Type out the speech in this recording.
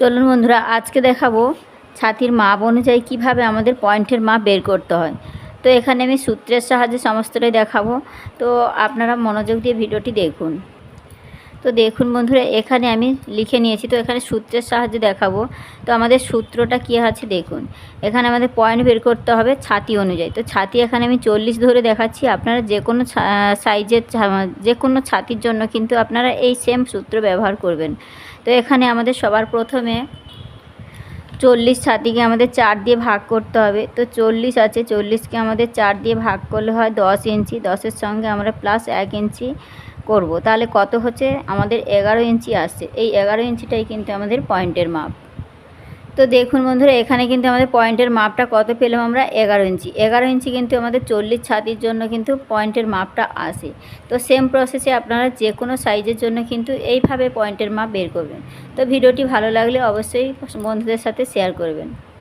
চলুন বন্ধুরা, আজকে দেখাবো ছাতির মাপ অনুযায়ী কীভাবে আমাদের পয়েন্টের মাপ বের করতে হয়। তো এখানে আমি সূত্রের সাহায্যে সমস্তটাই দেখাবো। তো আপনারা মনোযোগ দিয়ে ভিডিওটি দেখুন। তো দেখুন বন্ধুরা, এখানে আমি লিখে নিয়েছি, তো এখানে সূত্রের সাহায্যে দেখাবো। তো আমাদের সূত্রটা কী আছে দেখুন, এখানে আমাদের পয়েন্ট বের করতে হবে ছাতি অনুযায়ী। তো ছাতি এখানে আমি চল্লিশ ধরে দেখাচ্ছি, আপনারা যে কোনো সাইজের যে কোনো ছাতির জন্য কিন্তু আপনারা এই সেম সূত্র ব্যবহার করবেন। তো এখানে আমাদের সবার প্রথমে চল্লিশ ছাতিকে আমাদের চার দিয়ে ভাগ করতে হবে। তো চল্লিশ আছে, চল্লিশকে আমাদের চার দিয়ে ভাগ করলে হয় দশ ইঞ্চি। দশের সঙ্গে আমরা প্লাস এক ইঞ্চি করব। তাহলে কত হচ্ছে? আমাদের এগারো ইঞ্চি আসছে। এই এগারো ইঞ্চিটাই কিন্তু আমাদের পয়েন্টের মাপ। তো দেখুন বন্ধুরা, এখানে কিন্তু আমাদের পয়েন্টের মাপটা কত পেলাম আমরা? এগারো ইঞ্চি। এগারো ইঞ্চি কিন্তু আমাদের চল্লিশ ছাতির জন্য কিন্তু পয়েন্টের মাপটা আসে। তো সেম প্রসেসে আপনারা যে কোনো সাইজের জন্য কিন্তু এইভাবে পয়েন্টের মাপ বের করবেন। তো ভিডিওটি ভালো লাগলে অবশ্যই বন্ধুদের সাথে শেয়ার করবেন।